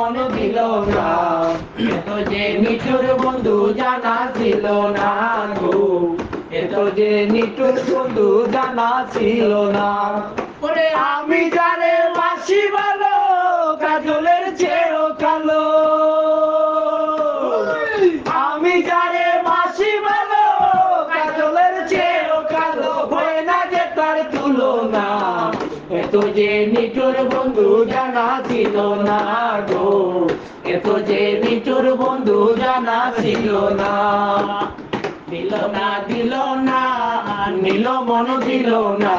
মন দিল না। এত যে নিঠুর বন্ধু জানা ছিল না গো। এত যে নিঠুর বন্ধু জানা ছিল না। ওরে আমি জানে বাসি ভালো কাজলের চেয়েও কালো। আমি জানে বাসি ভালো কাজলের চেয়েও কালো। না যে তার তুলনা। যে নিঠুর বন্ধু জানা ছিল না গো। এত যে নিঠুর বন্ধু জানা ছিল না। দিল না দিল না, নিল মন দিল না।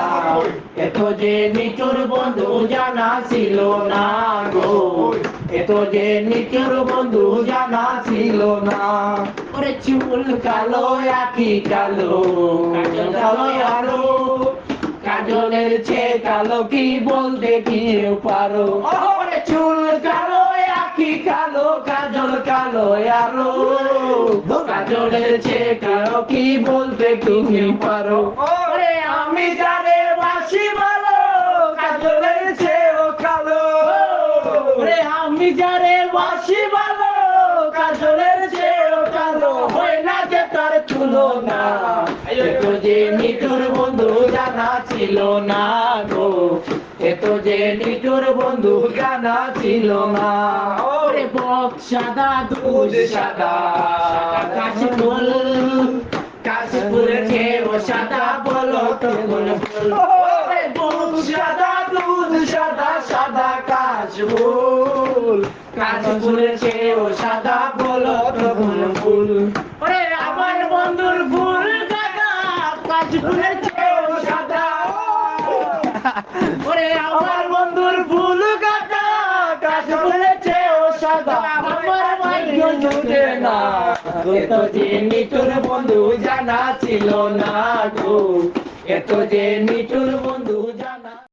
যে নিচুর বন্ধু জানা ছিল না গো। যে নিচুর বন্ধু জানা ছিল না। ওরে চুল কালো আকি কালো কালো আরও কাজলের ছে কালো কি বলতে কি পারো? চুল কালো আকি কালো কাজল কালো আরও। কাজলের ছে কালো কি বলতে তুমি পারো? আমি জানে বাসি ভালো কাজলের চেয়েও কালো। ওরে আমি জানে বাসি ভালো কাজলের চেয়েও কালো। হয় না যে তার তুলনা যে নিঠুর বন্ধু জানা ছিল না গো। এত যে নিঠুর বন্ধু জানা ছিল না। ওরে বক, সাদা দুধ, সাদা কাশফুল। কাশফুলের চেয়েও সাদা বলো তো ফুল। ওরে বক, সাদা দুধ, সাদা সাদা কাশফুলের চেয়েও সাদা ওরে আমার বন্ধুর ফুল কাটা কাজ বলেছে ও সাদা। আমার ভাগ্য জুটে না এত যে নিঠুর বন্ধু জানা ছিল না গো। এত যে নিঠুর বন্ধু জানা